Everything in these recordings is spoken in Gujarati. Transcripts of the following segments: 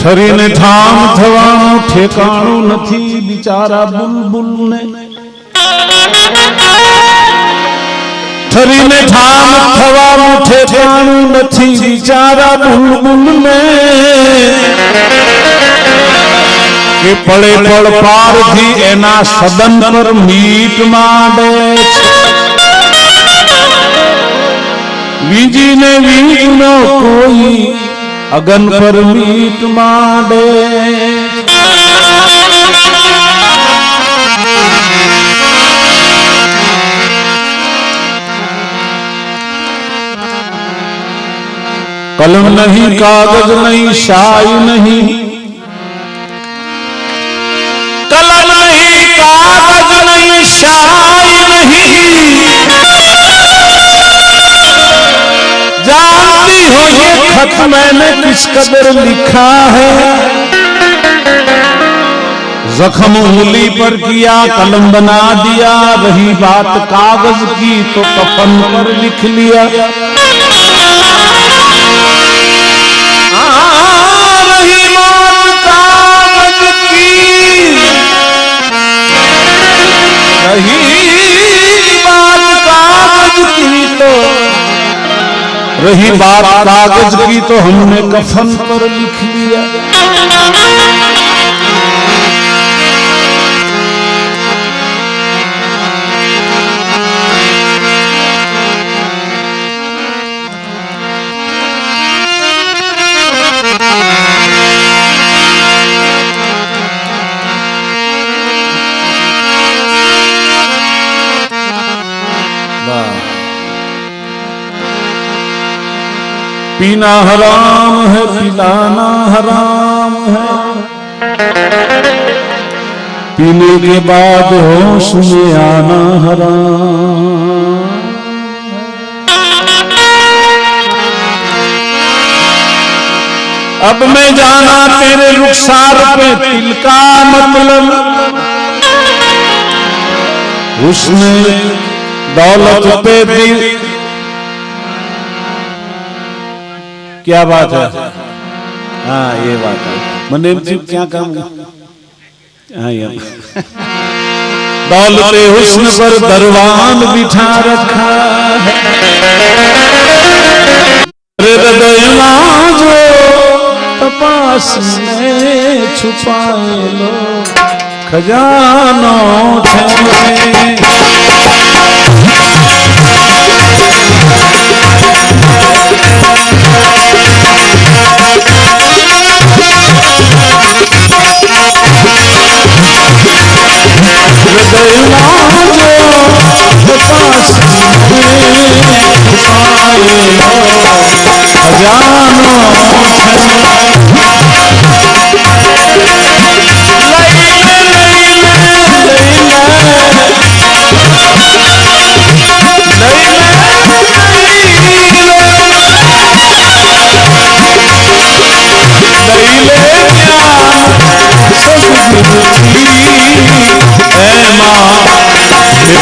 ઠરીને ઠામ થવાનું ઠેકાણું નથી બિચારા બુલબુલ ને ઠરીને ઠામ થવા મુઠે પાણું નથી. બિચારા બુલબુલ મે કે પડે પડ પારથી એના સદન પર મીટ માંડે વીજીને વીજનો કોઈ અગન પર મીટ માંડે. कलम नहीं कागज़ नहीं शाई नहीं। कलम नहीं कागज़ नहीं शाई नहीं। जानती हो ये खत मैंने किस कदर लिखा है? जख्म उंगली पर किया कलम बना दिया रही बात कागज़ की तो कफन पर लिख लिया। रही बात कागज की तो हमने कफन पर लिख लिया पीना हराम है, पिलाना हराम है। पीने के बाद होश में आना हराम। अब मैं जाना तेरे रुखसार पे, तिल का मतलब। उसने दौलत पे दिल क्या बात है? हाँ? ये बात है। मनदीप जी क्या काम? हाँ ये दौलत हुस्न पर दरवान बिठा रखा है। तपास में छुपाए लो। खजानों જાનો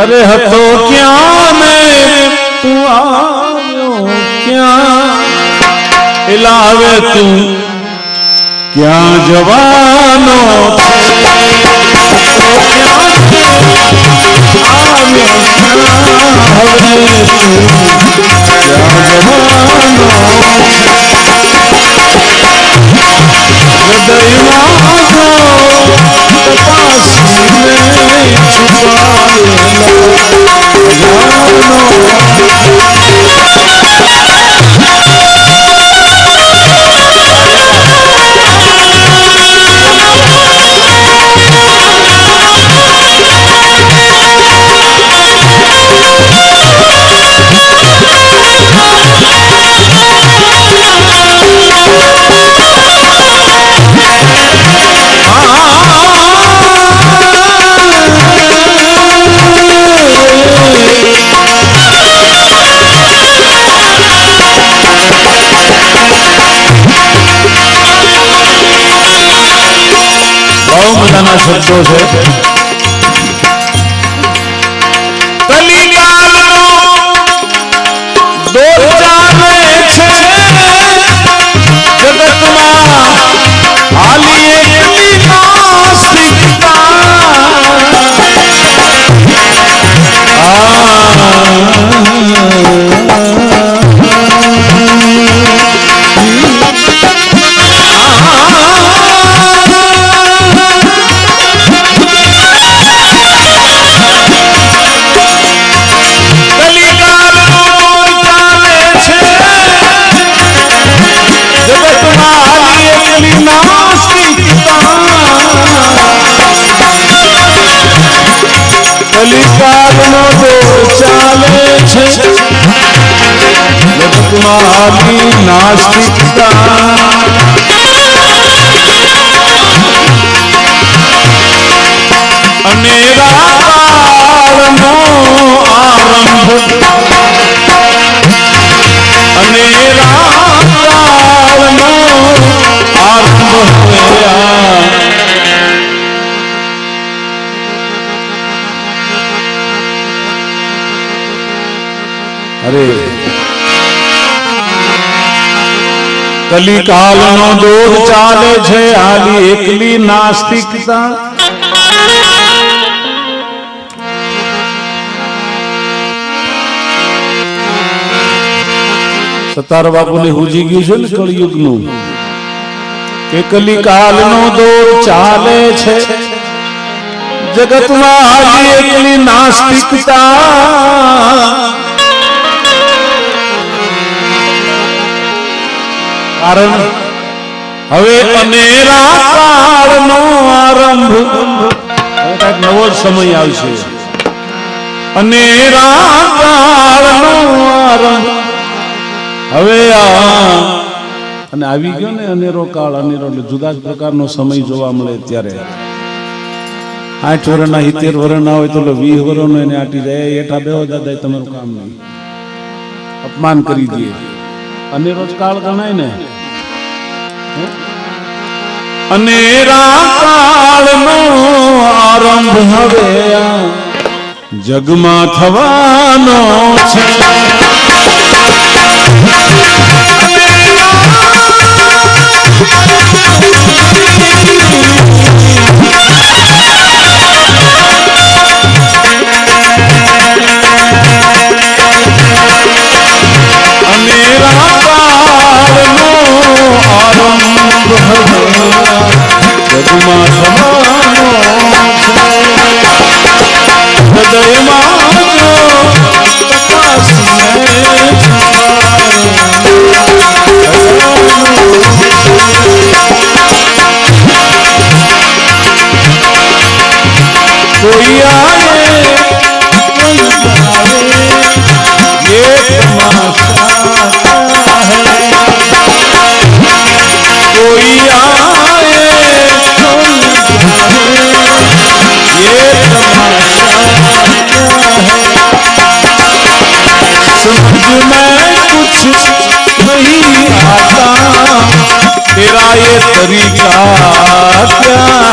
અરે હતો ક્યાં ને તું આવ્યો ક્યાં એલા હવે તું ક્યાં જવાનો? હતો ક્યાં આવ્યો ક્યાં? હવે તું ક્યાં જવાનો છે? હૃદયમાં બહુ મજાના શબ્દો છે કલિકાલનો દોર ચાલે છે. જગતમાં હાલી નાસ્તિકતા. અનેરા કાળનો આરંભ કલિકાલનો દોર ચાલે છે આલી એકલી નાસ્તિકતા. સતાર બાપુને હુજી ગયું છે ને કળિયુગનું. કે કલિકાલનો દોર ચાલે છે. જગતમાં હાલી એકલી નાસ્તિકતા. કારણ હવે અનેરા કાળનો આરંભ. નવો સમય આવશે. અનેરા કાળનો આરંભ. હવે આ અને આવી ગયો ને અનેરો કાળ, અનેરો, એટલે જુદા જ પ્રકારનો સમય જોવા મળે ત્યારે. આઠ વર્ષના સિત્તેર વર્ષના હોય તો વીસ વર્ષનો એને આટી જાય. એઠા બેહો દાદા તમારું કામ નહીં. અપમાન કરી દે અનેરો જ કાળ ગણાય ને. અનેરા કાળનો આરંભ હવે જગમાં થવાનો છે. તરી કાશ્યા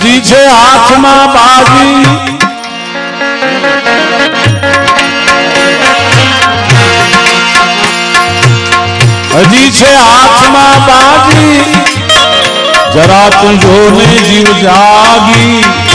હજી છે હાથમાં બાજી. હજી છે હાથમાં બાજી. જરા તું જોને જીવ જાગી.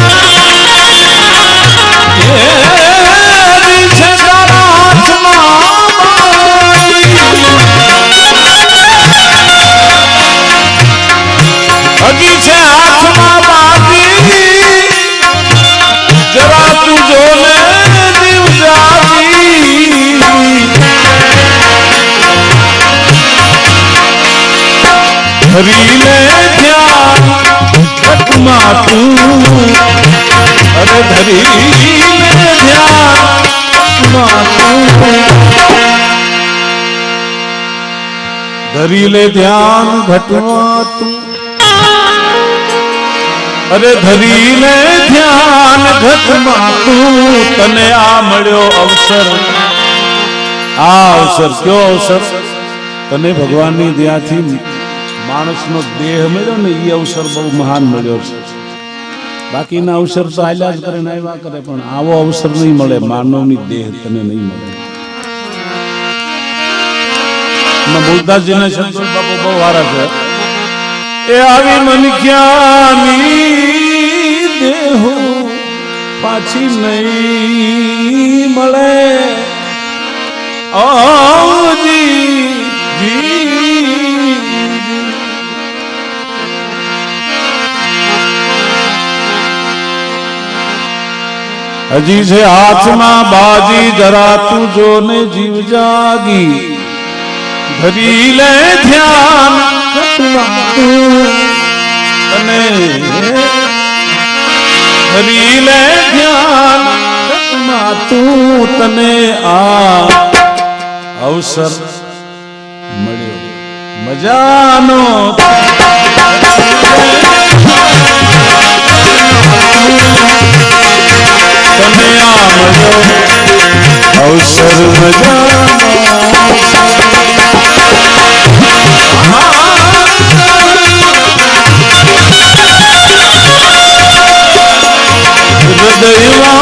ધરીને ધ્યાન ઘટમાં તું. અરે ધરીને ધ્યાન ઘટમાં તું. ધરી લે ધ્યાન ઘટમાં તું. અરે ધરી ધ્યાન ઘટમાં તને આ મળ્યો અવસર. આ અવસર, કયો અવસર? તને ભગવાનની દયાથી માણસનો દેહ મળ્યો ને એ અવસર બહુ મહાન મળ્યો છે. બાકીના અવસર તો હાલ્યા જ કરે ને આવ્યા કરે, પણ આવો અવસર નહીં મળે, માનવની દેહ તને નહીં મળે. એ આવી મનખ્યાની દેહો પાછી નહીં મળે. આવજી હજી છે હાથમાં બાજી જરા તું જો ને જીવ જાગી. ધરી લે ધ્યાન અને ધરી લે ધ્યાન તું તને આ અવસર મળ્યો. મજાનો. Thank આ મળ્યો અવસર મજાનો હૃદયમાં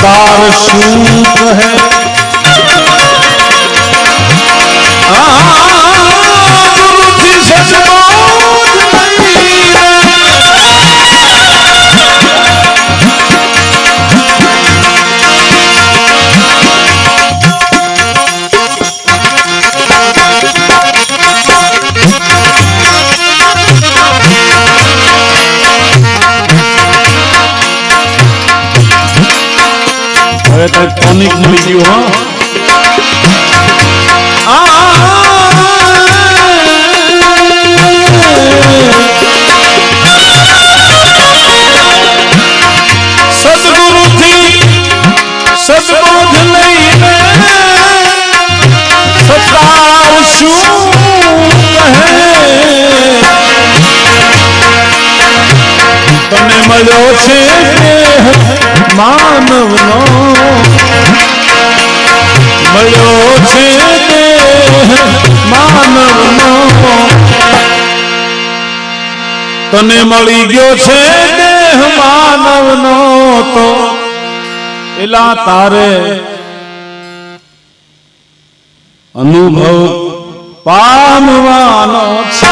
સતાર શું કહે કહે છે માનવનો. મળ્યો છે માનવનો. તને મળી ગયો છે દેહ માનવનો તો. એલા તારે અનુભવ પામવાનો છે.